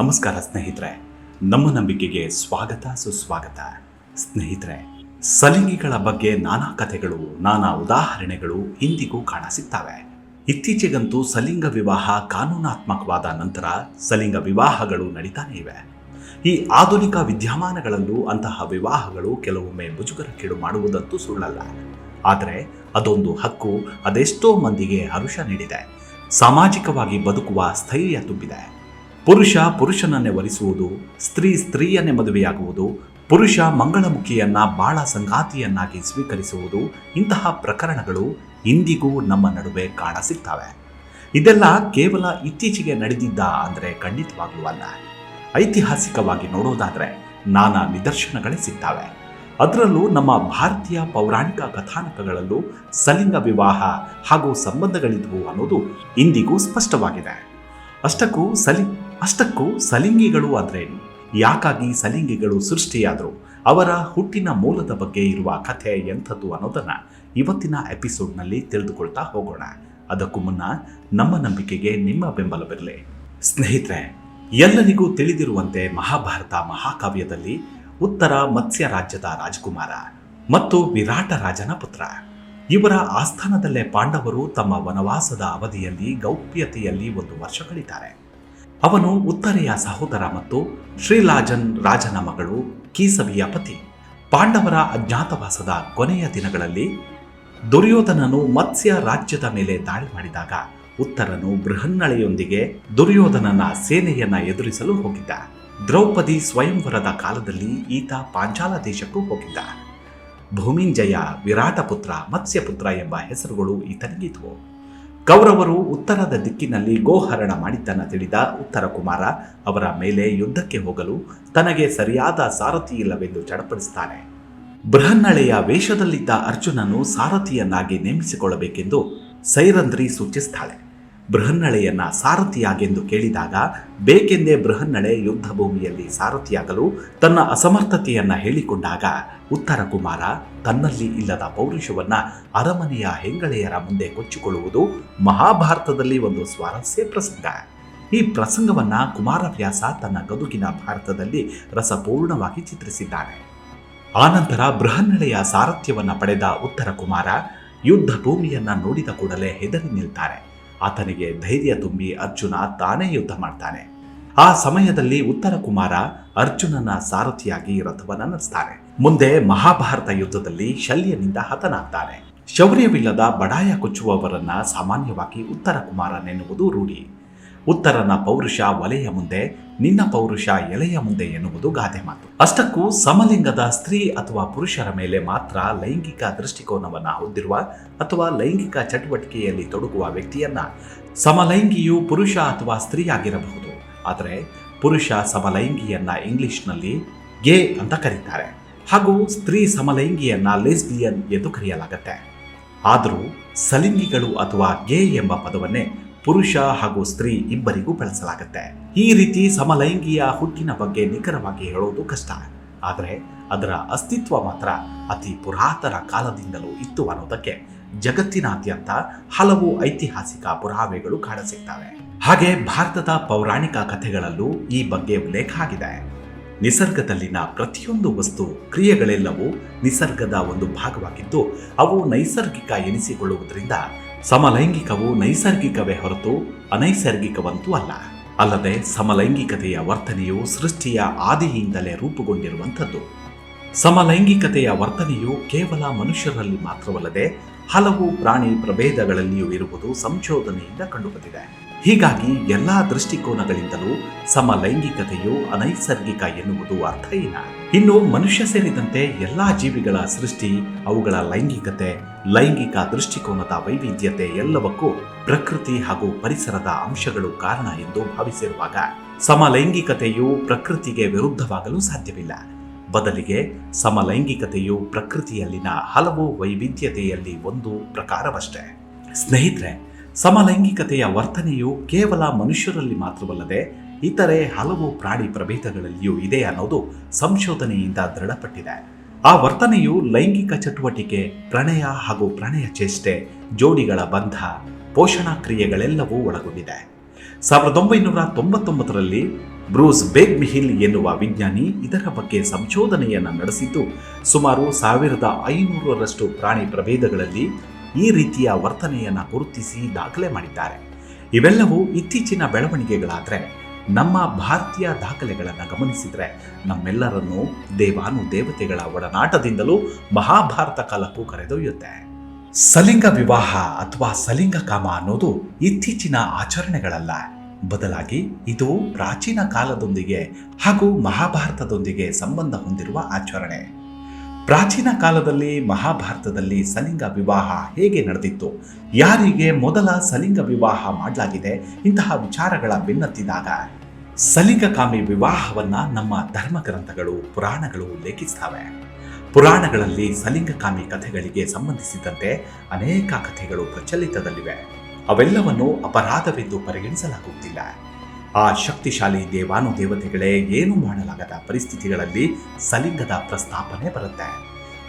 ನಮಸ್ಕಾರ ಸ್ನೇಹಿತರೆ, ನಮ್ಮ ನಂಬಿಕೆಗೆ ಸ್ವಾಗತ, ಸುಸ್ವಾಗತ. ಸ್ನೇಹಿತರೆ, ಸಲಿಂಗಿಗಳ ಬಗ್ಗೆ ನಾನಾ ಕಥೆಗಳು, ನಾನಾ ಉದಾಹರಣೆಗಳು ಇಂದಿಗೂ ಕಾಣಸಿಗ್ತವೆ. ಇತ್ತೀಚೆಗಂತೂ ಸಲಿಂಗ ವಿವಾಹ ಕಾನೂನಾತ್ಮಕವಾದ ನಂತರ ಸಲಿಂಗ ವಿವಾಹಗಳು ನಡೀತಾನೆ ಇವೆ. ಈ ಆಧುನಿಕ ವಿದ್ಯಮಾನಗಳಲ್ಲೂ ಅಂತಹ ವಿವಾಹಗಳು ಕೆಲವೊಮ್ಮೆ ಮುಜುಗರಕ್ಕೀಡು ಮಾಡುವುದಂತೂ ಸುಳ್ಳಲ್ಲ. ಆದರೆ ಅದೊಂದು ಹಕ್ಕು ಅದೆಷ್ಟೋ ಮಂದಿಗೆ ಹರುಷ ನೀಡಿದೆ. ಸಾಮಾಜಿಕವಾಗಿ ಬದುಕುವ ಸ್ಥೈರ್ಯ ತುಂಬಿದೆ. ಪುರುಷ ಪುರುಷನನ್ನೇ ವರಿಸುವುದು, ಸ್ತ್ರೀ ಸ್ತ್ರೀಯನ್ನೇ ಮದುವೆಯಾಗುವುದು, ಪುರುಷ ಮಂಗಳಮುಖಿಯನ್ನ, ಬಾಳ ಸಂಗಾತಿಯನ್ನಾಗಿ ಸ್ವೀಕರಿಸುವುದು ಇಂತಹ ಪ್ರಕರಣಗಳು ಇಂದಿಗೂ ನಮ್ಮ ನಡುವೆ ಕಾಣ ಸಿಗ್ತವೆ. ಇದೆಲ್ಲ ಕೇವಲ ಇತ್ತೀಚೆಗೆ ನಡೆದಿದ್ದ ಅಂದರೆ ಖಂಡಿತವಾಗಲೂ ಅಲ್ಲ. ಐತಿಹಾಸಿಕವಾಗಿ ನೋಡೋದಾದರೆ ನಾನಾ ನಿದರ್ಶನಗಳೇ ಸಿಗ್ತವೆ. ಅದರಲ್ಲೂ ನಮ್ಮ ಭಾರತೀಯ ಪೌರಾಣಿಕ ಕಥಾನಕಗಳಲ್ಲೂ ಸಲಿಂಗ ವಿವಾಹ ಹಾಗೂ ಸಂಬಂಧಗಳಿದ್ವು ಅನ್ನೋದು ಇಂದಿಗೂ ಸ್ಪಷ್ಟವಾಗಿದೆ. ಅಷ್ಟಕ್ಕೂ ಸಲಿ ಅಷ್ಟಕ್ಕೂ ಸಲಿಂಗಿಗಳು ಅಂದ್ರೇನು ಯಾಕಾಗಿ ಸಲಿಂಗಿಗಳು ಸೃಷ್ಟಿಯಾದರು? ಅವರ ಹುಟ್ಟಿನ ಮೂಲದ ಬಗ್ಗೆ ಇರುವ ಕಥೆ ಎಂಥದ್ದು ಅನ್ನೋದನ್ನ ಇವತ್ತಿನ ಎಪಿಸೋಡ್ನಲ್ಲಿ ತಿಳಿದುಕೊಳ್ತಾ ಹೋಗೋಣ. ಅದಕ್ಕೂ ಮುನ್ನ ನಮ್ಮ ನಂಬಿಕೆಗೆ ನಿಮ್ಮ ಬೆಂಬಲವಿರಲಿ ಸ್ನೇಹಿತರೆ, ಎಲ್ಲರಿಗೂ ತಿಳಿದಿರುವಂತೆ ಮಹಾಭಾರತ ಮಹಾಕಾವ್ಯದಲ್ಲಿ ಉತ್ತರ ಮತ್ಸ್ಯ ರಾಜ್ಯದ ರಾಜಕುಮಾರ ಮತ್ತು ವಿರಾಟ ರಾಜನ ಪುತ್ರ. ಇವರ ಆಸ್ಥಾನದಲ್ಲೇ ಪಾಂಡವರು ತಮ್ಮ ವನವಾಸದ ಅವಧಿಯಲ್ಲಿ ಗೌಪ್ಯತೆಯಲ್ಲಿ ಒಂದು ವರ್ಷ ಕಳೀತಾರೆ ಅವನು ಉತ್ತರೆಯ ಸಹೋದರ ಮತ್ತು ಶ್ರೀಲಾಜನ್ ರಾಜನ ಮಗಳು ಕೀಸವಿಯ ಪತಿ. ಪಾಂಡವರ ಅಜ್ಞಾತವಾಸದ ಕೊನೆಯ ದಿನಗಳಲ್ಲಿ ದುರ್ಯೋಧನನು ಮತ್ಸ್ಯ ರಾಜ್ಯದ ಮೇಲೆ ದಾಳಿ ಮಾಡಿದಾಗ ಉತ್ತರನು ಬೃಹನ್ನಳೆಯೊಂದಿಗೆ ದುರ್ಯೋಧನನ ಸೇನೆಯನ್ನ ಎದುರಿಸಲು ಹೋಗಿದ್ದ. ದ್ರೌಪದಿ ಸ್ವಯಂವರದ ಕಾಲದಲ್ಲಿ ಈತ ಪಾಂಚಾಲ ದೇಶಕ್ಕೂ ಹೋಗಿದ್ದ. ಭೂಮಿಂಜಯ ವಿರಾಟಪುತ್ರ ಮತ್ಸ್ಯಪುತ್ರ ಎಂಬ ಹೆಸರುಗಳು ಈತನಿಗಿದ್ವು. ಕೌರವರು ಉತ್ತರದ ದಿಕ್ಕಿನಲ್ಲಿ ಗೋಹರಣ ಮಾಡಿದ್ದನ್ನು ತಿಳಿದ ಉತ್ತರ ಕುಮಾರ ಅವರ ಮೇಲೆ ಯುದ್ಧಕ್ಕೆ ಹೋಗಲು ತನಗೆ ಸರಿಯಾದ ಸಾರಥಿ ಇಲ್ಲವೆಂದು ಚಡಪಡಿಸುತ್ತಾನೆ ಬೃಹನ್ನಳೆಯ ವೇಷದಲ್ಲಿದ್ದ ಅರ್ಜುನನು ಸಾರಥಿಯನ್ನಾಗಿ ನೇಮಿಸಿಕೊಳ್ಳಬೇಕೆಂದು ಸೈರಂದ್ರಿ ಸೂಚಿಸ್ತಾಳೆ. ಬೃಹನ್ನಳೆಯನ್ನ ಸಾರಥಿಯಾಗೆಂದು ಕೇಳಿದಾಗ, ಬೇಕೆಂದೇ ಬೃಹನ್ನಳೆ ಯುದ್ಧ ಭೂಮಿಯಲ್ಲಿ ಸಾರಥಿಯಾಗಲು ತನ್ನ ಅಸಮರ್ಥತೆಯನ್ನ ಹೇಳಿಕೊಂಡಾಗ, ಉತ್ತರ ಕುಮಾರ, ತನ್ನಲ್ಲಿ ಇಲ್ಲದ ಪೌರುಷವನ್ನ ಅರಮನೆಯ ಹೆಂಗಳೆಯರ ಮುಂದೆ ಕೊಚ್ಚಿಕೊಳ್ಳುವುದು ಮಹಾಭಾರತದಲ್ಲಿ ಒಂದು ಸ್ವಾರಸ್ಯ ಪ್ರಸಂಗ. ಈ ಪ್ರಸಂಗವನ್ನ ಕುಮಾರವ್ಯಾಸ ತನ್ನ ಗದುಗಿನ ಭಾರತದಲ್ಲಿ ರಸಪೂರ್ಣವಾಗಿ ಚಿತ್ರಿಸಿದ್ದಾನೆ ಆನಂತರ ಬೃಹನ್ನಳೆಯ ಸಾರಥ್ಯವನ್ನ ಪಡೆದ ಉತ್ತರ ಕುಮಾರ, ಯುದ್ಧ ಭೂಮಿಯನ್ನ ನೋಡಿದ ಕೂಡಲೇ ಹೆದರಿ ನಿಲ್ತಾರೆ. ಆತನಿಗೆ ಧೈರ್ಯ ತುಂಬಿ ಅರ್ಜುನ ತಾನೇ ಯುದ್ಧ ಮಾಡ್ತಾನೆ. ಆ ಸಮಯದಲ್ಲಿ ಉತ್ತರ ಕುಮಾರ ಅರ್ಜುನನ ಸಾರಥಿಯಾಗಿ ರಥವನ್ನು ನಡೆಸ್ತಾನೆ. ಮುಂದೆ ಮಹಾಭಾರತ ಯುದ್ಧದಲ್ಲಿ ಶಲ್ಯನಿಂದ ಹತನಾಗ್ತಾನೆ. ಶೌರ್ಯವಿಲ್ಲದ ಬಡಾಯ ಕೊಚ್ಚುವವರನ್ನ ಸಾಮಾನ್ಯವಾಗಿ ಉತ್ತರ ಕುಮಾರನೆನ್ನುವುದು ರೂಢಿ. ಉತ್ತರನ ಪೌರುಷ ಒಲೆಯ ಮುಂದೆ, ನಿನ್ನ ಪೌರುಷ ಎಲೆಯ ಮುಂದೆ ಎನ್ನುವುದು ಗಾದೆ ಮಾತು. ಅಷ್ಟಕ್ಕೂ ಸಮಲಿಂಗದ ಸ್ತ್ರೀ ಅಥವಾ ಪುರುಷರ ಮೇಲೆ ಮಾತ್ರ ಲೈಂಗಿಕ ದೃಷ್ಟಿಕೋನವನ್ನು ಹೊಂದಿರುವ ಅಥವಾ ಲೈಂಗಿಕ ಚಟುವಟಿಕೆಯಲ್ಲಿ ತೊಡಗುವ ವ್ಯಕ್ತಿಯನ್ನ ಸಮಲೈಂಗಿಯು ಪುರುಷ ಅಥವಾ ಸ್ತ್ರೀಯಾಗಿರಬಹುದು. ಆದರೆ ಪುರುಷ ಸಮಲೈಂಗಿಯನ್ನ ಇಂಗ್ಲಿಷ್ನಲ್ಲಿ ಗೆ ಅಂತ ಕರೀತಾರೆ. ಹಾಗೂ ಸ್ತ್ರೀ ಸಮಲೈಂಗಿಯನ್ನ ಲೆಸ್ಬಿಯನ್ ಎಂದು ಕರೆಯಲಾಗುತ್ತೆ. ಆದರೂ ಸಲಿಂಗಿಗಳು ಅಥವಾ ಗೇ ಎಂಬ ಪದವನ್ನೇ ಪುರುಷ ಹಾಗೂ ಸ್ತ್ರೀ ಇಬ್ಬರಿಗೂ ಬಳಸಲಾಗುತ್ತೆ. ಈ ರೀತಿ ಸಮಲೈಂಗಿಯ ಹುಟ್ಟಿನ ಬಗ್ಗೆ ನಿಖರವಾಗಿ ಹೇಳೋದು ಕಷ್ಟ. ಆದರೆ ಅದರ ಅಸ್ತಿತ್ವ ಮಾತ್ರ ಅತಿ ಪುರಾತನ ಕಾಲದಿಂದಲೂ ಇತ್ತು ಅನ್ನೋದಕ್ಕೆ ಜಗತ್ತಿನಾದ್ಯಂತ ಹಲವು ಐತಿಹಾಸಿಕ ಪುರಾವೆಗಳು ಕಾಣಸಿಗ್ತವೆ ಹಾಗೆ ಭಾರತದ ಪೌರಾಣಿಕ ಕಥೆಗಳಲ್ಲೂ ಈ ಬಗ್ಗೆ ಉಲ್ಲೇಖ ಆಗಿದೆ. ನಿಸರ್ಗದಲ್ಲಿನ ಪ್ರತಿಯೊಂದು ವಸ್ತು ಕ್ರಿಯೆಗಳೆಲ್ಲವೂ ನಿಸರ್ಗದ ಒಂದು ಭಾಗವಾಗಿದ್ದು, ಅವು ನೈಸರ್ಗಿಕ ಎನಿಸಿಕೊಳ್ಳುವುದರಿಂದ ಸಮಲೈಂಗಿಕವು ನೈಸರ್ಗಿಕವೇ ಹೊರತು ಅನೈಸರ್ಗಿಕವಂತೂ ಅಲ್ಲ. ಅಲ್ಲದೆ ಸಮಲೈಂಗಿಕತೆಯ ವರ್ತನೆಯು ಸೃಷ್ಟಿಯ ಆದಿಯಿಂದಲೇ ರೂಪುಗೊಂಡಿರುವಂಥದ್ದು. ಸಮಲೈಂಗಿಕತೆಯ ವರ್ತನೆಯು ಕೇವಲ ಮನುಷ್ಯರಲ್ಲಿ ಮಾತ್ರವಲ್ಲದೆ ಹಲವು ಪ್ರಾಣಿ ಪ್ರಭೇದಗಳಲ್ಲಿಯೂ ಇರುವುದು ಸಂಶೋಧನೆಯಿಂದ ಕಂಡುಬಂದಿದೆ. ಹೀಗಾಗಿ ಎಲ್ಲಾ ದೃಷ್ಟಿಕೋನಗಳಿಂದಲೂ ಸಮಲೈಂಗಿಕತೆಯು ಅನೈಸರ್ಗಿಕ ಎನ್ನುವುದು ಅರ್ಥಹೀನ ಇನ್ನು ಮನುಷ್ಯ ಸೇರಿದಂತೆ ಎಲ್ಲಾ ಜೀವಿಗಳ ಸೃಷ್ಟಿ, ಅವುಗಳ ಲೈಂಗಿಕತೆ, ಲೈಂಗಿಕ ದೃಷ್ಟಿಕೋನದ ವೈವಿಧ್ಯತೆ ಎಲ್ಲವಕ್ಕೂ ಪ್ರಕೃತಿ ಹಾಗೂ ಪರಿಸರದ ಅಂಶಗಳು ಕಾರಣ ಎಂದು ಭಾವಿಸಿರುವಾಗ ಸಮಲೈಂಗಿಕತೆಯು ಪ್ರಕೃತಿಗೆ ವಿರುದ್ಧವಾಗಲು ಸಾಧ್ಯವಿಲ್ಲ. ಬದಲಿಗೆ ಸಮಲೈಂಗಿಕತೆಯು ಪ್ರಕೃತಿಯಲ್ಲಿನ ಹಲವು ವೈವಿಧ್ಯತೆಯಲ್ಲಿ ಒಂದು ಪ್ರಕಾರವಷ್ಟೇ. ಸ್ನೇಹಿತರೆ ಸಮಲೈಂಗಿಕತೆಯ ವರ್ತನೆಯು ಕೇವಲ ಮನುಷ್ಯರಲ್ಲಿ ಮಾತ್ರವಲ್ಲದೆ ಇತರೆ ಹಲವು ಪ್ರಾಣಿ ಪ್ರಭೇದಗಳಲ್ಲಿಯೂ ಇದೆ ಅನ್ನೋದು ಸಂಶೋಧನೆಯಿಂದ ದೃಢಪಟ್ಟಿದೆ. ಆ ವರ್ತನೆಯು ಲೈಂಗಿಕ ಚಟುವಟಿಕೆ, ಪ್ರಣಯ ಹಾಗೂ ಪ್ರಣಯ ಚೇಷ್ಟೆ, ಜೋಡಿಗಳ ಬಂಧ, ಪೋಷಣಾ ಕ್ರಿಯೆಗಳೆಲ್ಲವೂ ಒಳಗೊಂಡಿದೆ. ಸಾವಿರದ ಒಂಬೈನೂರ ತೊಂಬತ್ತೊಂಬತ್ತರಲ್ಲಿ ಬ್ರೂಸ್ ಬೇಗ್ಮಿಹಿಲ್ ಎನ್ನುವ ವಿಜ್ಞಾನಿ ಇದರ ಬಗ್ಗೆ ಸಂಶೋಧನೆಯನ್ನು ನಡೆಸಿದ್ದು ಸುಮಾರು ಸಾವಿರದ ಐನೂರರಷ್ಟು ಪ್ರಾಣಿ ಪ್ರಭೇದಗಳಲ್ಲಿ ಈ ರೀತಿಯ ವರ್ತನೆಯನ್ನು ಗುರುತಿಸಿ ದಾಖಲೆ ಮಾಡಿದ್ದಾರೆ. ಇವೆಲ್ಲವೂ ಇತ್ತೀಚಿನ ಬೆಳವಣಿಗೆಗಳಾದರೆ ನಮ್ಮ ಭಾರತೀಯ ದಾಖಲೆಗಳನ್ನು ಗಮನಿಸಿದರೆ ನಮ್ಮೆಲ್ಲರನ್ನೂ ದೇವಾನು ದೇವತೆಗಳ ಒಡನಾಟದಿಂದಲೂ ಮಹಾಭಾರತ ಕಾಲಕ್ಕೂ ಕರೆದೊಯ್ಯುತ್ತೆ. ಸಲಿಂಗ ವಿವಾಹ ಅಥವಾ ಸಲಿಂಗ ಕಾಮ ಅನ್ನೋದು ಇತ್ತೀಚಿನ ಆಚರಣೆಗಳಲ್ಲ. ಬದಲಾಗಿ ಇದು ಪ್ರಾಚೀನ ಕಾಲದೊಂದಿಗೆ ಹಾಗೂ ಮಹಾಭಾರತದೊಂದಿಗೆ ಸಂಬಂಧ ಹೊಂದಿರುವ ಆಚರಣೆ. ಪ್ರಾಚೀನ ಕಾಲದಲ್ಲಿ ಮಹಾಭಾರತದಲ್ಲಿ ಸಲಿಂಗ ವಿವಾಹ ಹೇಗೆ ನಡೆದಿತ್ತು? ಯಾರಿಗೆ ಮೊದಲ ಸಲಿಂಗ ವಿವಾಹ ಮಾಡಲಾಗಿದೆ? ಇಂತಹ ವಿಚಾರಗಳ ಬೆನ್ನತ್ತಿದಾಗ ಸಲಿಂಗಕಾಮಿ ವಿವಾಹವನ್ನ ನಮ್ಮ ಧರ್ಮ ಗ್ರಂಥಗಳು, ಪುರಾಣಗಳು ಉಲ್ಲೇಖಿಸ್ತವೆ. ಪುರಾಣಗಳಲ್ಲಿ ಸಲಿಂಗಕಾಮಿ ಕಥೆಗಳಿಗೆ ಸಂಬಂಧಿಸಿದಂತೆ ಅನೇಕ ಕಥೆಗಳು ಪ್ರಚಲಿತದಲ್ಲಿವೆ. ಅವೆಲ್ಲವನ್ನು ಅಪರಾಧವೆಂದು ಪರಿಗಣಿಸಲಾಗುತ್ತಿಲ್ಲ ಆ ಶಕ್ತಿಶಾಲಿ ದೇವಾನು ದೇವತೆಗಳೇ ಏನು ಮಾಡಲಾಗದ ಪರಿಸ್ಥಿತಿಗಳಲ್ಲಿ ಸಲಿಂಗದ ಪ್ರಸ್ತಾಪನೆ ಬರುತ್ತೆ.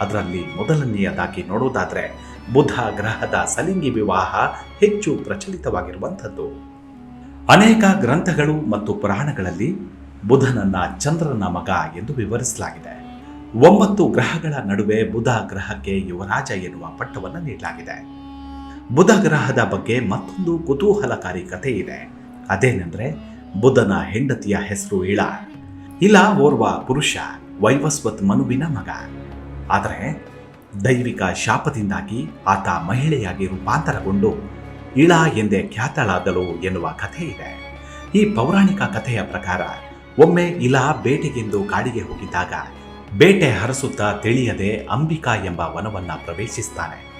ಅದರಲ್ಲಿ ಮೊದಲನೆಯದಾಗಿ ನೋಡೋದಾದರೆ ಬುಧ ಗ್ರಹದ ಸಲಿಂಗಿ ವಿವಾಹ ಹೆಚ್ಚು ಪ್ರಚಲಿತವಾಗಿರುವಂಥದ್ದು. ಅನೇಕ ಗ್ರಂಥಗಳು ಮತ್ತು ಪುರಾಣಗಳಲ್ಲಿ ಬುಧನನ್ನ ಚಂದ್ರನ ಮಗ ಎಂದು ವಿವರಿಸಲಾಗಿದೆ. ಒಂಬತ್ತು ಗ್ರಹಗಳ ನಡುವೆ ಬುಧ ಗ್ರಹಕ್ಕೆ ಯುವರಾಜ ಎನ್ನುವ ಪಟ್ಟವನ್ನು ನೀಡಲಾಗಿದೆ. ಬುಧ ಗ್ರಹದ ಬಗ್ಗೆ ಮತ್ತೊಂದು ಕುತೂಹಲಕಾರಿ ಕಥೆ ಇದೆ ಅದೇನೆಂದ್ರೆ ಬುಧನ ಹೆಂಡತಿಯ ಹೆಸರು ಇಳ. ಇಲ ಓರ್ವ ಪುರುಷ, ವೈವಸ್ವತ್ ಮನುವಿನ ಮಗ. ಆದರೆ ದೈವಿಕ ಶಾಪದಿಂದಾಗಿ ಆತ ಮಹಿಳೆಯಾಗಿ ರೂಪಾಂತರಗೊಂಡು ಇಳ ಎಂದೇ ಖ್ಯಾತಳಾದಳು ಎನ್ನುವ ಕಥೆ ಇದೆ. ಈ ಪೌರಾಣಿಕ ಕಥೆಯ ಪ್ರಕಾರ ಒಮ್ಮೆ ಇಲ ಬೇಟೆಗೆಂದು ಕಾಡಿಗೆ ಹೋಗಿದ್ದಾಗ ಬೇಟೆ ಹರಸುತ್ತಾ ತಿಳಿಯದೆ ಅಂಬಿಕಾ ಎಂಬ ವನವನ್ನ ಪ್ರವೇಶಿಸ್ತಾನೆ.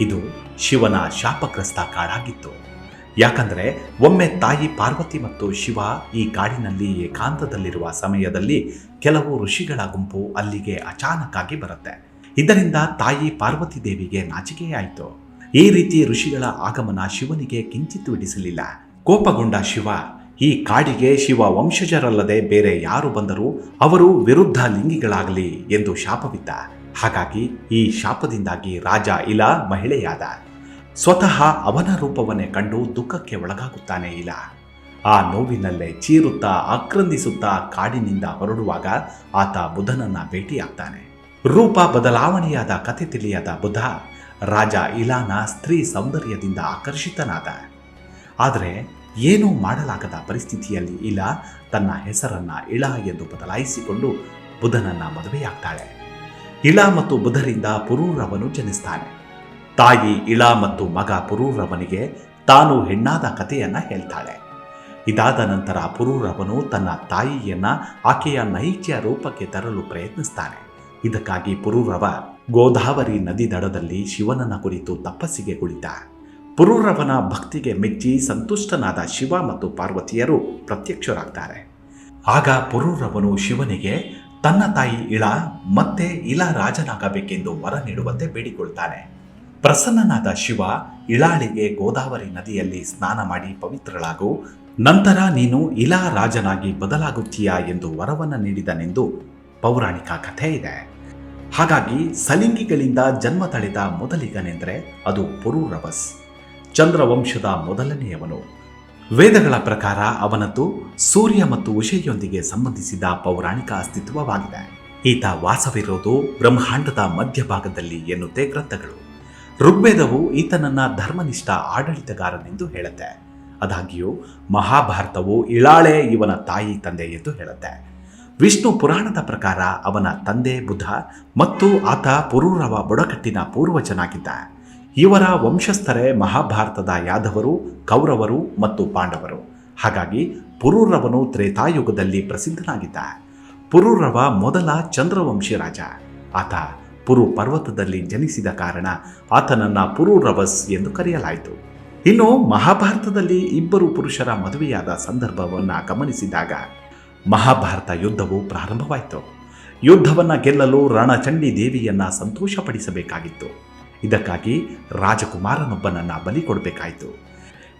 ಇದು ಶಿವನ ಶಾಪಗ್ರಸ್ತ ಕಾಡಾಗಿತ್ತು. ಯಾಕಂದ್ರೆ ಒಮ್ಮೆ ತಾಯಿ ಪಾರ್ವತಿ ಮತ್ತು ಶಿವ ಈ ಕಾಡಿನಲ್ಲಿ ಏಕಾಂತದಲ್ಲಿರುವ ಸಮಯದಲ್ಲಿ ಕೆಲವು ಋಷಿಗಳ ಗುಂಪು ಅಲ್ಲಿಗೆ ಅಚಾನಕ್ಕಾಗಿ ಬರುತ್ತೆ. ಇದರಿಂದ ತಾಯಿ ಪಾರ್ವತಿ ದೇವಿಗೆ ನಾಚಿಕೆಯಾಯಿತು ಈ ರೀತಿ ಋಷಿಗಳ ಆಗಮನ ಶಿವನಿಗೆ ಕಿಂಚಿತ್ತು ಇಡಿಸಲಿಲ್ಲ ಕೋಪಗೊಂಡ ಶಿವ, ಈ ಕಾಡಿಗೆ ಶಿವ ವಂಶಜರಲ್ಲದೆ ಬೇರೆ ಯಾರು ಬಂದರೂ ಅವರು ವಿರುದ್ಧ ಲಿಂಗಿಗಳಾಗಲಿ ಎಂದು ಶಾಪವಿದ್ದ. ಹಾಗಾಗಿ ಈ ಶಾಪದಿಂದಾಗಿ ರಾಜ ಇಲ ಮಹಿಳೆಯಾದ. ಸ್ವತಃ ಅವನ ರೂಪವನ್ನೇ ಕಂಡು ದುಃಖಕ್ಕೆ ಒಳಗಾಗುತ್ತಾನೆ ಇಲ ಆ ನೋವಿನಲ್ಲೇ ಚೀರುತ್ತಾ ಆಕ್ರಂದಿಸುತ್ತಾ ಕಾಡಿನಿಂದ ಹೊರಡುವಾಗ ಆತ ಬುಧನನ್ನ ಭೇಟಿಯಾಗ್ತಾನೆ. ರೂಪ ಬದಲಾವಣೆಯಾದ ಕತೆ ತಿಳಿಯದ ಬುಧ ರಾಜ ಇಲಾನ ಸ್ತ್ರೀ ಸೌಂದರ್ಯದಿಂದ ಆಕರ್ಷಿತನಾದ. ಆದರೆ ಏನೂ ಮಾಡಲಾಗದ ಪರಿಸ್ಥಿತಿಯಲ್ಲಿ ಇಲ ತನ್ನ ಹೆಸರನ್ನ ಇಳ ಎಂದು ಬದಲಾಯಿಸಿಕೊಂಡು ಬುಧನನ್ನ ಮದುವೆಯಾಗ್ತಾಳೆ. ಇಳ ಮತ್ತು ಬುಧರಿಂದ ಪುರೂರವನು ಜನಿಸ್ತಾನೆ. ತಾಯಿ ಇಳ ಮತ್ತು ಮಗ ಪುರೂರವನಿಗೆ ತಾನು ಹೆಣ್ಣಾದ ಕಥೆಯನ್ನ ಹೇಳ್ತಾಳೆ. ಇದಾದ ನಂತರ ಪುರೂರವನು ತನ್ನ ತಾಯಿಯನ್ನ ಆಕೆಯ ನೈಜ ರೂಪಕ್ಕೆ ತರಲು ಪ್ರಯತ್ನಿಸ್ತಾನೆ. ಇದಕ್ಕಾಗಿ ಪುರೂರವ ಗೋದಾವರಿ ನದಿ ದಡದಲ್ಲಿ ಶಿವನನ್ನ ಕುರಿತು ತಪಸ್ಸಿಗೆ ಕುಳಿತ. ಪುರೂರವನ ಭಕ್ತಿಗೆ ಮೆಚ್ಚಿ ಸಂತುಷ್ಟನಾದ ಶಿವ ಮತ್ತು ಪಾರ್ವತಿಯರು ಪ್ರತ್ಯಕ್ಷರಾಗ್ತಾರೆ. ಆಗ ಪುರೂರವನು ಶಿವನಿಗೆ, ತನ್ನ ತಾಯಿ ಇಳ ಮತ್ತೆ ಇಳ ರಾಜನಾಗಬೇಕೆಂದು ವರ ನೀಡುವಂತೆ ಬೇಡಿಕೊಳ್ತಾನೆ. ಪ್ರಸನ್ನನಾದ ಶಿವ ಇಳಾಳಿಗೆ ಗೋದಾವರಿ ನದಿಯಲ್ಲಿ ಸ್ನಾನ ಮಾಡಿ ಪವಿತ್ರಳಾಗು. ನಂತರ ನೀನು ಇಲಾ ರಾಜನಾಗಿ ಬದಲಾಗುತ್ತೀಯಾ ಎಂದು ವರವನ್ನು ನೀಡಿದನೆಂದು ಪೌರಾಣಿಕ ಕಥೆ ಇದೆ. ಹಾಗಾಗಿ ಸಲಿಂಗಿಗಳಿಂದ ಜನ್ಮ ತಳೆದ ಮೊದಲಿಗನೆಂದರೆ ಅದು ಪುರೂರವಸ್. ಚಂದ್ರವಂಶದ ಮೊದಲನೆಯವನು. ವೇದಗಳ ಪ್ರಕಾರ ಅವನದ್ದು ಸೂರ್ಯ ಮತ್ತು ಉಷೆಯೊಂದಿಗೆ ಸಂಬಂಧಿಸಿದ ಪೌರಾಣಿಕ ಅಸ್ತಿತ್ವವಾಗಿದೆ. ಈತ ವಾಸವಿರೋದು ಬ್ರಹ್ಮಾಂಡದ ಮಧ್ಯಭಾಗದಲ್ಲಿ ಎನ್ನುತ್ತೆ ಗ್ರಂಥಗಳು. ಋಗ್ವೇದವು ಈತನನ್ನ ಧರ್ಮನಿಷ್ಠ ಆಡಳಿತಗಾರನೆಂದು ಹೇಳುತ್ತೆ. ಆದಾಗ್ಯೂ ಮಹಾಭಾರತವು ಇಳಾಳೆ ಇವನ ತಾಯಿ ತಂದೆ ಎಂದು ಹೇಳುತ್ತೆ. ವಿಷ್ಣು ಪುರಾಣದ ಪ್ರಕಾರ ಅವನ ತಂದೆ ಬುಧ ಮತ್ತು ಆತ ಪುರೂರವ ಬುಡಕಟ್ಟಿನ ಪೂರ್ವಜನಾಗಿದ್ದ. ಇವರ ವಂಶಸ್ಥರೇ ಮಹಾಭಾರತದ ಯಾದವರು, ಕೌರವರು ಮತ್ತು ಪಾಂಡವರು. ಹಾಗಾಗಿ ಪುರೂರವನು ತ್ರೇತಾಯುಗದಲ್ಲಿ ಪ್ರಸಿದ್ಧನಾಗಿದ್ದ. ಪುರೂರವ ಮೊದಲ ಚಂದ್ರವಂಶಿ ರಾಜ. ಆತ ಪುರು ಪರ್ವತದಲ್ಲಿ ಜನಿಸಿದ ಕಾರಣ ಆತನನ್ನ ಪುರೂರವಸ್ ಎಂದು ಕರೆಯಲಾಯಿತು. ಇನ್ನು ಮಹಾಭಾರತದಲ್ಲಿ ಇಬ್ಬರು ಪುರುಷರ ಮದುವೆಯಾದ ಸಂದರ್ಭವನ್ನು ಗಮನಿಸಿದಾಗ ಮಹಾಭಾರತ ಯುದ್ಧವು ಪ್ರಾರಂಭವಾಯಿತು. ಯುದ್ಧವನ್ನು ಗೆಲ್ಲಲು ರಣಚಂಡಿ ದೇವಿಯನ್ನ ಸಂತೋಷಪಡಿಸಬೇಕಾಗಿತ್ತು. ಇದಕ್ಕಾಗಿ ರಾಜಕುಮಾರನೊಬ್ಬನನ್ನ ಬಲಿ ಕೊಡಬೇಕಾಯಿತು.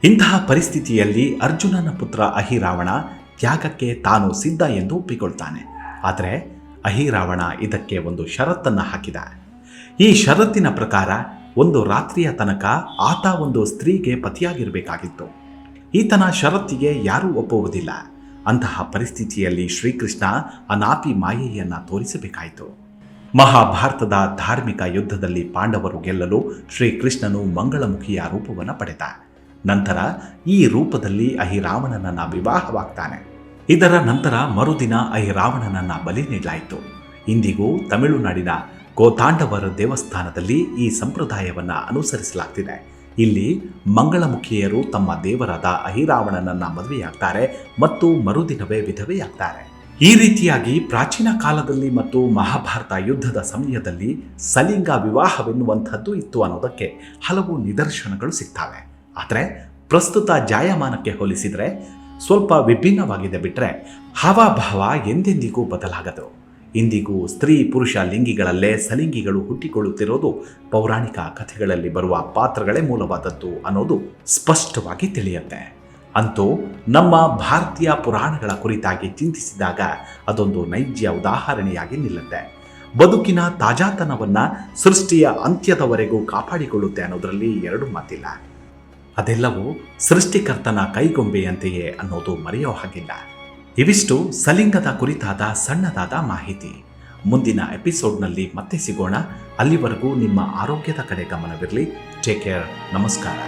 ಇಂತಹ ಪರಿಸ್ಥಿತಿಯಲ್ಲಿ ಅರ್ಜುನನ ಪುತ್ರ ಅಹಿರಾವಣ ತ್ಯಾಗಕ್ಕೆ ತಾನು ಸಿದ್ಧ ಎಂದು ಒಪ್ಪಿಕೊಳ್ತಾನೆ. ಆದರೆ ಅಹಿರಾವಣ ಇದಕ್ಕೆ ಒಂದು ಷರತ್ತನ್ನು ಹಾಕಿದ ಈ ಷರತ್ತಿನ ಪ್ರಕಾರ ಒಂದು ರಾತ್ರಿಯ ತನಕ ಆತ ಒಂದು ಸ್ತ್ರೀಗೆ ಪತಿಯಾಗಿರಬೇಕಾಗಿತ್ತು. ಈತನ ಷರತ್ತಿಗೆ ಯಾರೂ ಒಪ್ಪುವುದಿಲ್ಲ. ಅಂತಹ ಪರಿಸ್ಥಿತಿಯಲ್ಲಿ ಶ್ರೀಕೃಷ್ಣ ಅನಾಪಿ ಮಾಯೆಯನ್ನು ತೋರಿಸಬೇಕಾಯಿತು. ಮಹಾಭಾರತದ ಧಾರ್ಮಿಕ ಯುದ್ಧದಲ್ಲಿ ಪಾಂಡವರು ಗೆಲ್ಲಲು ಶ್ರೀಕೃಷ್ಣನು ಮಂಗಳಮುಖಿಯ ರೂಪವನ್ನು ಪಡೆದ. ನಂತರ ಈ ರೂಪದಲ್ಲಿ ಅಹಿರಾವಣನನ್ನು ವಿವಾಹವಾಗ್ತಾನೆ. ಇದರ ನಂತರ ಮರುದಿನ ಅಹಿರಾವಣನನ್ನ ಬಲಿ ನೀಡಲಾಯಿತು. ಇಂದಿಗೂ ತಮಿಳುನಾಡಿನ ಗೋತಾಂಡವರ ದೇವಸ್ಥಾನದಲ್ಲಿ ಈ ಸಂಪ್ರದಾಯವನ್ನ ಅನುಸರಿಸಲಾಗ್ತಿದೆ. ಇಲ್ಲಿ ಮಂಗಳಮುಖಿಯರು ತಮ್ಮ ದೇವರಾದ ಅಹಿರಾವಣನನ್ನ ಮದುವೆಯಾಗ್ತಾರೆ ಮತ್ತು ಮರುದಿನವೇ ವಿಧವೆಯಾಗ್ತಾರೆ. ಈ ರೀತಿಯಾಗಿ ಪ್ರಾಚೀನ ಕಾಲದಲ್ಲಿ ಮತ್ತು ಮಹಾಭಾರತ ಯುದ್ಧದ ಸಮಯದಲ್ಲಿ ಸಲಿಂಗ ವಿವಾಹವೆನ್ನುವಂಥದ್ದು ಇತ್ತು ಅನ್ನೋದಕ್ಕೆ ಹಲವು ನಿದರ್ಶನಗಳು ಸಿಗ್ತವೆ. ಆದರೆ ಪ್ರಸ್ತುತ ಜಾಯಮಾನಕ್ಕೆ ಹೋಲಿಸಿದರೆ ಸ್ವಲ್ಪ ವಿಭಿನ್ನವಾಗಿದೆ ಬಿಟ್ಟರೆ ಹಾವಭಾವ ಎಂದೆಂದಿಗೂ ಬದಲಾಗದು. ಇಂದಿಗೂ ಸ್ತ್ರೀ ಪುರುಷ ಲಿಂಗಿಗಳಲ್ಲೇ ಸಲಿಂಗಿಗಳು ಹುಟ್ಟಿಕೊಳ್ಳುತ್ತಿರೋದು ಪೌರಾಣಿಕ ಕಥೆಗಳಲ್ಲಿ ಬರುವ ಪಾತ್ರಗಳೇ ಮೂಲವಾದದ್ದು ಅನ್ನೋದು ಸ್ಪಷ್ಟವಾಗಿ ತಿಳಿಯುತ್ತೆ. ಅಂತೂ ನಮ್ಮ ಭಾರತೀಯ ಪುರಾಣಗಳ ಕುರಿತಾಗಿ ಚಿಂತಿಸಿದಾಗ ಅದೊಂದು ನೈಜ ಉದಾಹರಣೆಯಾಗಿ ನಿಲ್ಲುತ್ತೆ. ಬದುಕಿನ ತಾಜಾತನವನ್ನು ಸೃಷ್ಟಿಯ ಅಂತ್ಯದವರೆಗೂ ಕಾಪಾಡಿಕೊಳ್ಳುತ್ತೆ ಅನ್ನೋದರಲ್ಲಿ ಎರಡು ಮಾತಿಲ್ಲ. ಅದೆಲ್ಲವೂ ಸೃಷ್ಟಿಕರ್ತನ ಕೈಗೊಂಬೆಯಂತೆಯೇ ಅನ್ನೋದು ಮರೆಯೋ ಹಾಗಿಲ್ಲ. ಇವಿಷ್ಟು ಸಲಿಂಗದ ಕುರಿತಾದ ಸಣ್ಣದಾದ ಮಾಹಿತಿ. ಮುಂದಿನ ಎಪಿಸೋಡ್ನಲ್ಲಿ ಮತ್ತೆ ಸಿಗೋಣ. ಅಲ್ಲಿವರೆಗೂ ನಿಮ್ಮ ಆರೋಗ್ಯದ ಕಡೆ ಗಮನವಿರಲಿ. Take care. ನಮಸ್ಕಾರ.